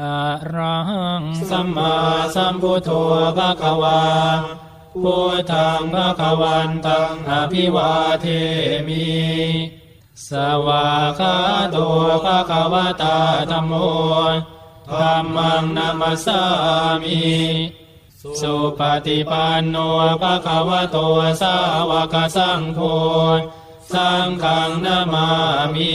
อะระหังสัมมาสัมพุทโธภะคะวาพุทธังภะคะวันตังอภิวาเทมิ สวาคาโตภะคะวตาธัมโมธัมมังนามัสสามิ สุปฏิปันโนภะคะวะโตสาวกสังโฆ สังฆังนามามิ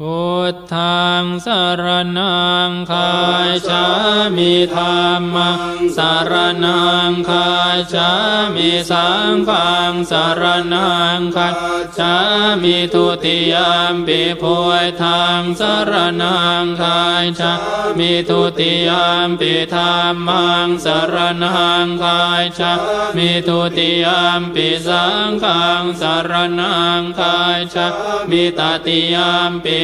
พุทธังสารนังคายชามิธรรมังสารนังคายชามิสังฆังสารนังคายชามิทุติยามปิพุทธังสารนังคายชามิทุติยามปิธรรมังสารนังคายชามิทุติยามปิสังฆังสารนังคายชามิตติยามปิ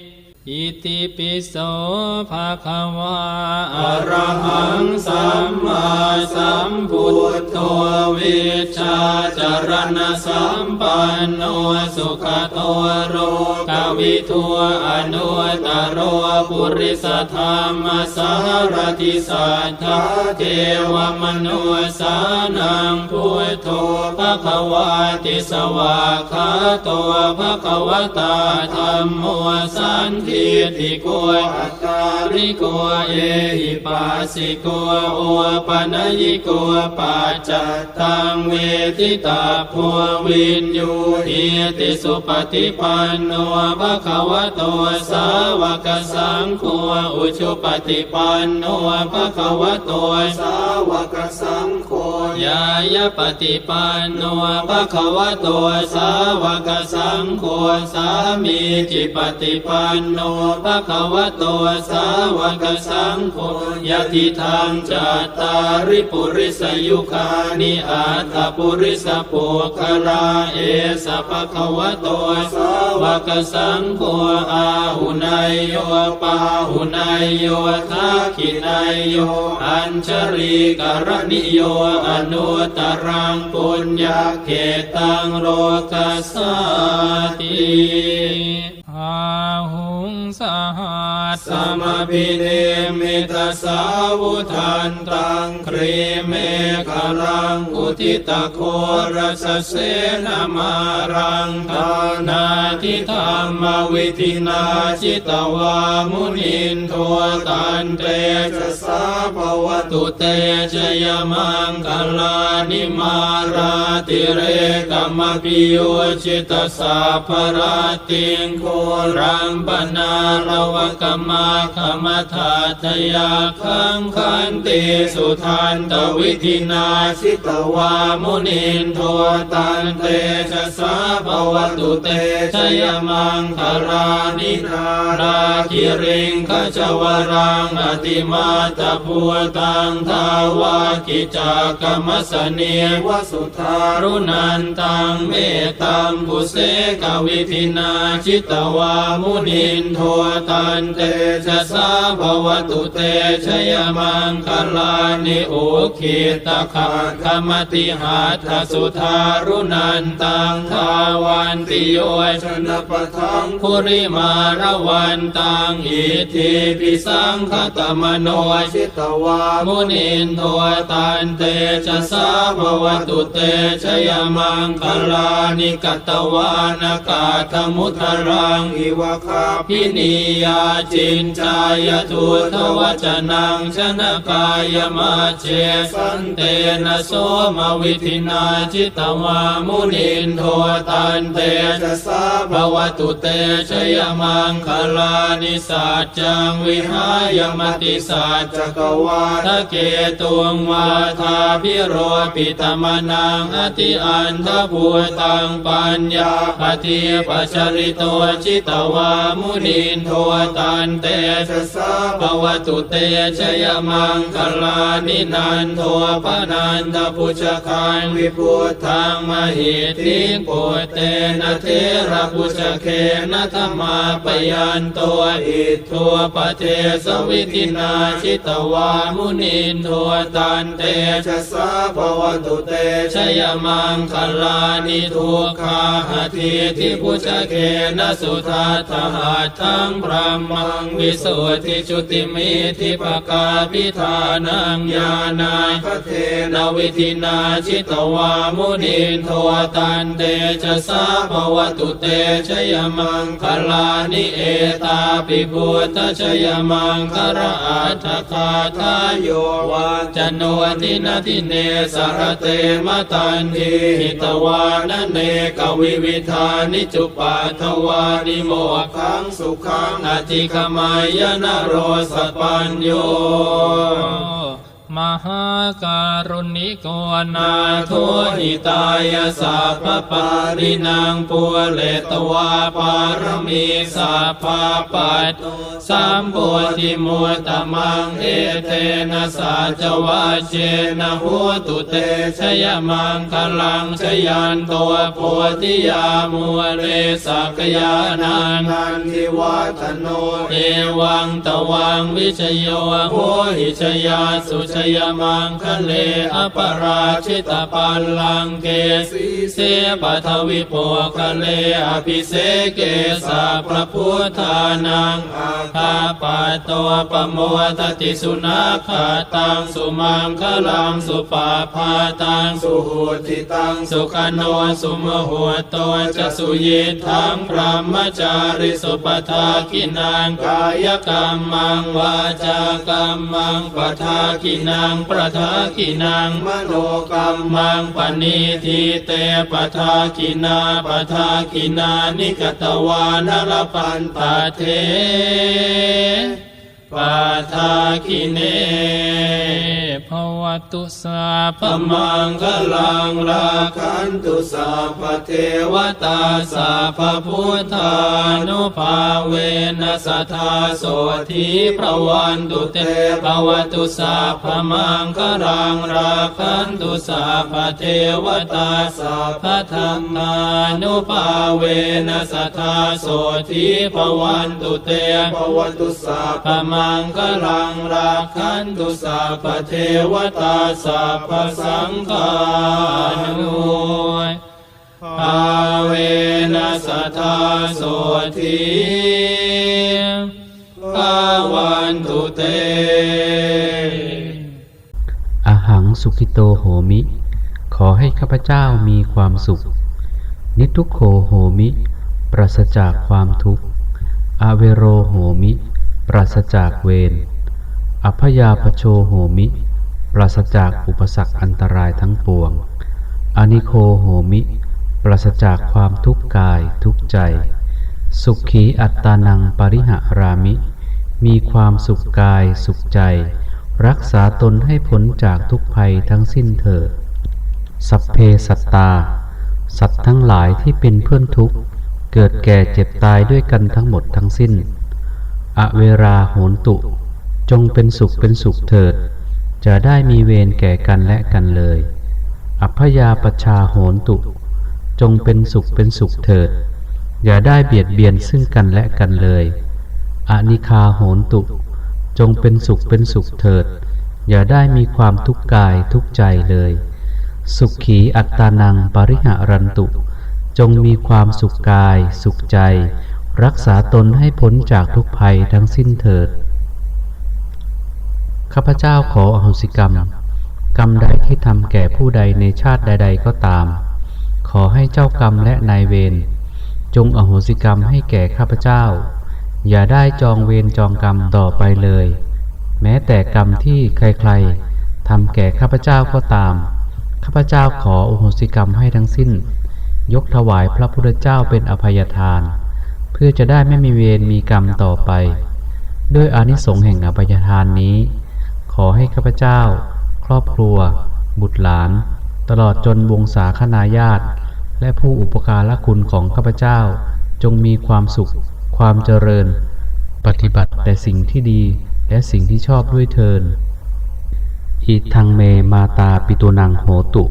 อิติปิโสภะคะวะอะระหังสัมมาสัมพุทโธวิชาจารณสัมปันโนสุขโตโรกวิทัวอนุตตรโรปุริสธรรมสารติสัทธาเทวมนุสานังพุทโธภะคะวะติสวาคาโตภะคะวะตาธัมโมสันทิติโกอัตตาริโกเอหิปัสสิโกโอปะนยิโกปัจจตังเวทิตาภัววินยูหิติสุปฏิปันโนภะคะวะโตสาวกสังโฆอุชุปฏิปันโนภะคะวะโตสาวกสัง ยายปฏิปันโนภะคะวะโตสาวกสังโฆสามีจิปฏิปันโนภะคะวะโตสาวกสังโฆยะทิทางจัตตาริปุริสยุคานิอาตปุริสปุคลาเอสะภะคะวะโตสาวกสังโฆอา หุนายโยปาหุนายโยทักขินายโย อัญชรีกรณิโย อนุตตรังปุญญาเขตังโลกัสสติอาหุ งสหัสสมพิเนมิตาสาวุทันตังครีเมฆรังอุทิตโครสเสนมารังทานาทิธรรมวิธินาจิตวามุนินโทตันเตจะสาภวตุเตชยมังคลานิมาราติเรกมปิโยจิตสาภราติงโครังปนารวกมาคมทาทยาคังคันติสุทันตวิธินาชิตวามุนินโทตันเตชะสาภวตุเตชยมังคารานินาราคิริงขจวรังอติมาตพัวตังทาวากิจากรรมสเนียวสุทารุนันตังเมตัมบุเสกวิธินาชิตวามุนินโทตันเตชะสาภวตุเตชยมังคลานิโอคิตะขาคมติหาทสุทารุนันตังทาวันติโยชนปะทังภุริมารวันตังอิทิปิสังคตมโนชิตวามุนินโทตันเตชะสาภวตุเตชยมังคลานิกัตวานากาธมุทรังอิวคาพินิยาจินจายทุทวจนังชนะกายมาเจสันเตนะโสมวิธินาจิตวามุนินโทตันเตจะสาภวตุเตชยมังคลานิสัจจังวิหายมติสัจจกวาทะเกตุงวาทาพิโรปิตมนังอติอันทภูตังปัญญาปฏิปัจจริโตจิตวามุนินโทตันเตชะสาภวตุเตชยมังคลานินันโทปนันทพุชคันวิพุทธังมหิทิปุเตนะเทระพุชเคนะธรรมาปยันตัวอิทัวปเทสวิตินาชิตวามุนินโทตันเตชะสาภวตุเตชยมังคลานิทุกขาหทิทิพุชเคนะสุทัตถหัตถังพระมังวิสุทธิจุติมิทิปกาพิธานังญาณายพเทนวิธินาชิตวามุนินโทตันเตชะสาภวตุเตชยมังคลานิเอตาปิพุทธชยมังคระอัฏฐคาทายโยวาจันโนทินาทิเนสารเตมตันทีหิตวานเนกวิวิธานิจุปาทวานิโมขังสุขังอธิกมายนโรสปัญโย มหาการุณิโกนาโทหิตายาสัพปารินางปัวเลตวาปารมีสัพพาปัตสามโพธิมุตตมังเอเทนะสัจวะเจนะโหตุเตชยมังคลังชยันตัวโพธิยามัวเลสักยานันนันทิวัฒโนเอวังตวังวิชโยโหหิชยาสุชยมังคะเลอปราชิตปัลลังเกสีเสปทวิโปคะเลอภิเสเกสะพระพุทธานังอาคาปะโตปโมทติสุนาคาตังสุมังคลังสุปาพาตังสุหุติตังสุขโนสุมหัวตจะสุยิทังพระมจาริสุปทากินังกายกรรมังวาจากรรมังปทากินงประทากินังมโนกรรมังปณิทิเตปทากินาปทากินานิกตวานรปันตเทปทากิเน ภวตุสาพมังคลังราคันตุสาพเทวตาสาพพุทธานุภาเวนัสทธาโสธีพระวันตุเตภวตุสาพมังคลังราคันตุสาพเทวตาสาพธรรมานุภาเวนัสทธาโสธีพระวันตุเตภวตุสาพมังคลังราคันตุสาพเทวตาสาพสังฆานุภาเวนัสทธาโสธีภาวันตุเต อหังสุขิโตโหมิ ขอให้ข้าพเจ้ามีความสุข นิทุโขโหมิ ปราศจากความทุกข์อาเวโรโหมิ ปราศจากเวร อัพยาปโชโหมิ ปราศจากอุปสรรคอันตรายทั้งปวง อนิโคโหมิ ปราศจากความทุกข์กายทุกใจ สุขีอัตตานังปริหารามิ มีความสุขกายสุขใจ รักษาตนให้พ้นจากทุกภัยทั้งสิ้นเถิดสัพเพสัตตา สัตว์ทั้งหลายที่เป็นเพื่อนทุกข์ เกิดแก่เจ็บตายด้วยกันทั้งหมดทั้งสิ้น อเวราโหนตุ จงเป็นสุขเป็นสุขเถิด จะได้มีเวรแก่กันและกันเลย อัพยาปชชาโหนตุ จงเป็นสุขเป็นสุขเถิด อย่าได้เบียดเบียนซึ่งกันและกันเลยอนิคาโหนตุ จงเป็นสุขเป็นสุขเถิด อย่าได้มีความทุกข์กายทุกใจเลย สุขขีอัตตานังปริหารันตุ จงมีความสุขกาย สุขใจ รักษาตนให้พ้นจากทุกภัยทั้งสิ้นเถิด ข้าพเจ้าขออโหสิกรรม กรรมใดที่ทำแก่ผู้ใดในชาติใด ๆ ก็ตาม ขอให้เจ้ากรรมและนายเวรจงอโหสิกรรมให้แก่ข้าพเจ้า อย่าได้จองเวรจองกรรมต่อไปเลย แม้แต่กรรมที่ใครๆทำแก่ข้าพเจ้าก็ตาม ข้าพเจ้าขออโหสิกรรมให้ทั้งสิ้น ยกถวายพระพุทธเจ้าเป็นอภัยทาน เพื่อจะได้ไม่มีเวรมีกรรมต่อไป ด้วยอานิสงส์แห่งอภัยทานนี้ ขอให้ข้าพเจ้า ครอบครัว บุตรหลาน ตลอดจนวงศาคณาญาติ และผู้อุปการะคุณของข้าพเจ้า จงมีความสุข ความเจริญ ปฏิบัติแต่สิ่งที่ดีและสิ่งที่ชอบด้วยเทินอิทังเมมาตาปิตุนังโหตุ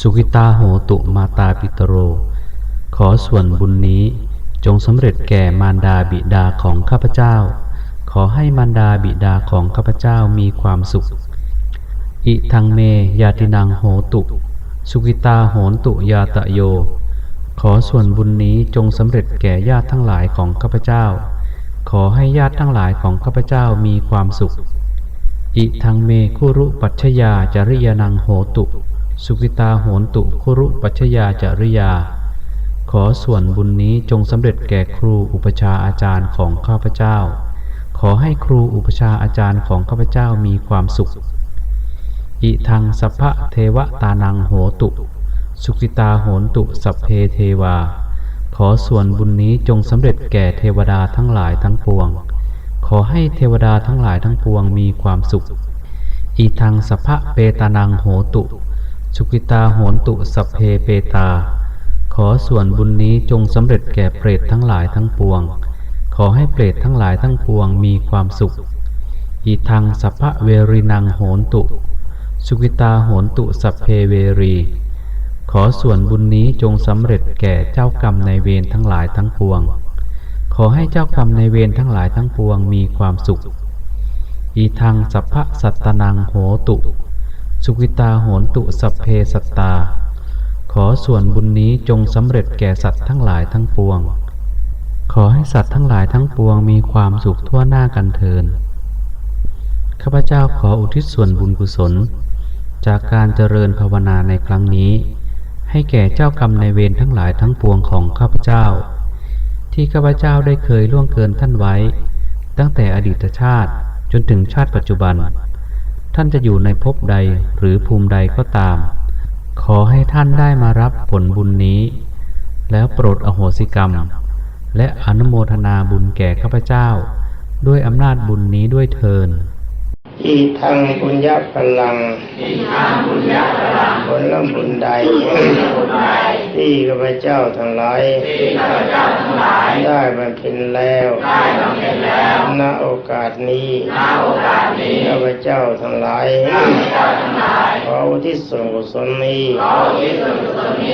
สุขิตาโหตุมาตาปิตโร ขอส่วนบุญนี้จงสำเร็จแก่มารดาบิดาของข้าพเจ้า ขอให้มารดาบิดาของข้าพเจ้ามีความสุข อิทังเมยาตินังโหตุ สุขิตาโหนตุยาตะโย ขอส่วนบุญนี้จงสำเร็จแก่ญาติทั้งหลายของข้าพเจ้า ขอให้ญาติทั้งหลายของข้าพเจ้ามีความสุข อิทังเมคุรุปัชญาจริยานังโหตุ สุขิตาโหนตุคุรุปัชญาจริยาขอส่วนบุญนี้จงสำเร็จแก่ครูอุปชาอาจารย์ของข้าพเจ้า ขอให้ครูอุปชาอาจารย์ของข้าพเจ้ามีความสุข อิทังสัพพะเทวตานังโหตุ สุขิตาโหนตุสัพเพเทวา ขอส่วนบุญนี้จงสำเร็จแก่เทวดาทั้งหลายทั้งปวง ขอให้เทวดาทั้งหลายทั้งปวงมีความสุขอีทังสัพพะเปตานังโหตุ สุกิตาโหนตุสัพเพเปตา ขอส่วนบุญนี้จงสำเร็จแก่เปรตทั้งหลายทั้งปวง ขอให้เปรตทั้งหลายทั้งปวงมีความสุข อีทังสัพพะเวรินังโหนตุ สุกิตาโหนตุสัพเพเวรี ขอส่วนบุญนี้จงสำเร็จแก่เจ้ากรรมในเวรทั้งหลายทั้งปวง ขอให้เจ้ากรรมในเวรทั้งหลายทั้งปวงมีความสุข อีทังสัพพะสัตตนังโหตุ สุกิตาโหนตุสัพเพสัตตา ขอส่วนบุญนี้จงสำเร็จแก่สัตว์ทั้งหลายทั้งปวง ขอให้สัตว์ทั้งหลายทั้งปวงมีความสุขทั่วหน้ากันเทิน ข้าพเจ้าขออุทิศส่วนบุญกุศล จากการเจริญภาวนาในครั้งนี้ ให้แก่เจ้ากรรมในเวรทั้งหลายทั้งปวงของข้าพเจ้า ที่ข้าพเจ้าได้เคยล่วงเกินท่านไว้ ตั้งแต่อดีตชาติจนถึงชาติปัจจุบัน ท่านจะอยู่ในภพใดหรือภูมิใดก็ตาม ขอให้ท่านได้มารับผลบุญนี้ แล้วโปรดอโหสิกรรม และอนุโมทนาบุญแก่ข้าพเจ้า ด้วยอำนาจบุญนี้ด้วยเทิน อีทังบุญญาพลังผลบุญใด ที่ข้าพเจ้าทั้งหลาย ได้บำเพ็ญแล้วณโอกาสนี้ข้าพเจ้าทั้งหลายขออุทิศส่วนกุศลนี้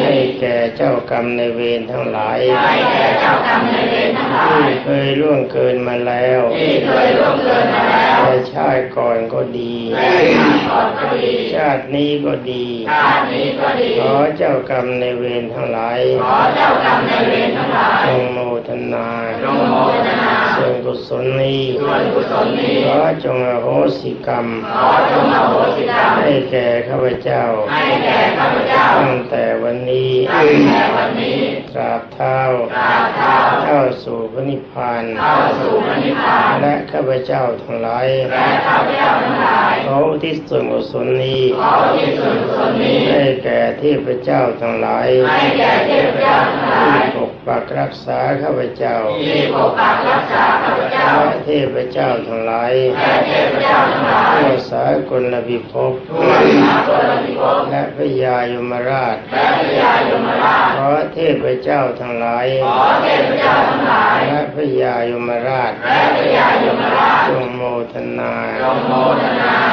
ให้แก่เจ้ากรรมในายเวรทั้งหลายที่เคยล่วงเกินมาแล้วในชาติก่อนก็ดีชาตินี้ก็ดีขอเจ้ากรรมในายเวรทั้งหลายจงโมทนา ส่วนกุศลนี้ขอจงอโหสิกรรมให้แก่ข้าพเจ้าตั้งแต่วันนี้ตราบเท้าเข้าสู่พระนิพพานและข้าพเจ้าทั้งหลายขออุที่ส่วนกุศลนี้ให้แก่เทพเจ้าทั้งหลายที่ปก ปักรักษาข้าพเจ้าและเทพเจ้าทั้งหลายทั่วสากลพิภพและพระยายมราชขอเทพเจ้าทั้งหลายและพระยายมราชจงโมทนา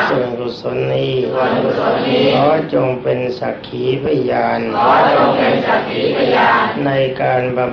ส่วนกุศลนี้ขอจงเป็นสักขีพยานในการบำ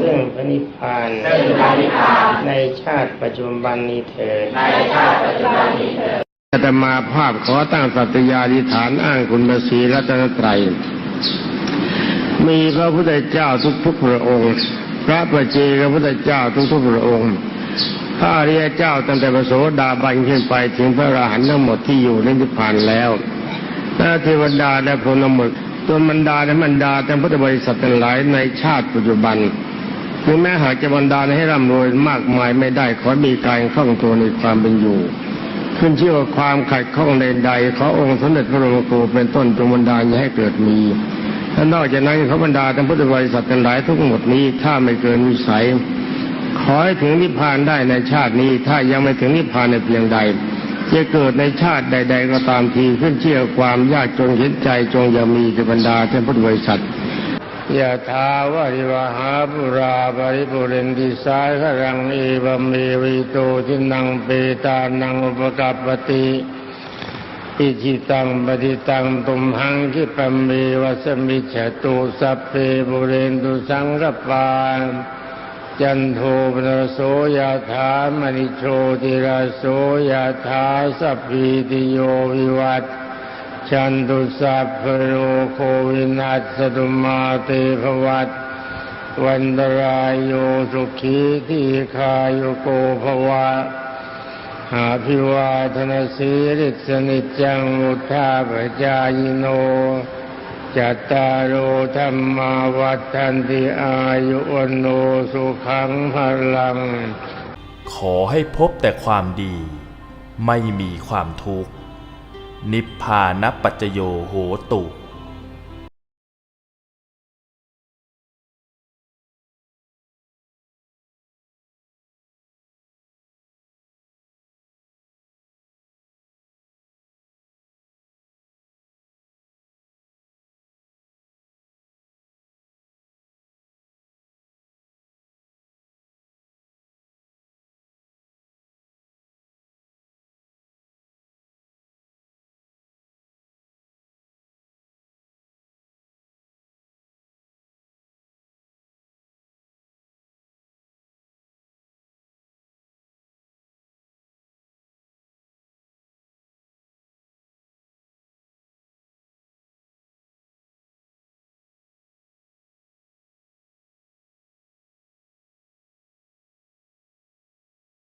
ซึ่งพระนิพพานในชาติปัจจุบันนี้เถิดอาตมาภาพขอตั้งสัตยาธิษฐานอ้างคุณพระศรีรัตนตรัยมีพระพุทธเจ้าทุกทุกๆพระองค์ พระประเจกพระพุทธเจ้าทุกทุกๆพระองค์พระอริยเจ้าตั้งแต่พระโสดาบันขึ้นไปถึงพระอรหันต์ทั้งหมดที่อยู่ในนิพพานแล้วและเทวดาและพรหมหมด จนบรรดาและบรรดาแต่พุทธบริษัททั้งหลายในชาติปัจจุบันถึงแม้หากจะบรรดาให้ร่ำรวยมากมายไม่ได้ขอมีการคล่องตัวในความเป็นอยู่ ขึ้นชื่อว่าความขัดข้องใดๆขอองค์สมเด็จพระบรมครูเป็นต้นจงบันดาให้เกิดมีและนอกจากนั้นขอบรรดาท่านพุทธบริษัททั้งหลายทั้งหมดนี้ถ้าไม่เกินวิสัย ขอให้ถึงนิพพานได้ในชาตินี้ถ้ายังไม่ถึงนิพพานในเพียงใด จะเกิดในชาติใด ๆ ก็ตามทีขึ้นเชื่อความยากจนเห็นใจจงอย่ามีก่บรรดาท่านพุทธบริษัทยะถาวาริวหาปุราปริปุเรนติสายขรังเอวเมวิโตทินังเปตานังอุปกัปปติอิจิตังปฏิตังตุมหังคิปะเมวะสมิจฉตุสัพเพบุเรนตุสังกปาน จันโทปนโสยาถามณิโชติราโสยาถาสัพพิติโยวิวัตจันตุสัพพโรโควินัสตุมาเตภวัตวันตรายโยสุขีทีคายโกภวะหาพิวาทนาสีริสนิจจังมุทาปจายโน จัตตารุธรรมาวัฏันติอายุวันโนสุขังพลัง ขอให้พบแต่ความดี ไม่มีความทุกข์ นิพพานปัจจโยโหตุ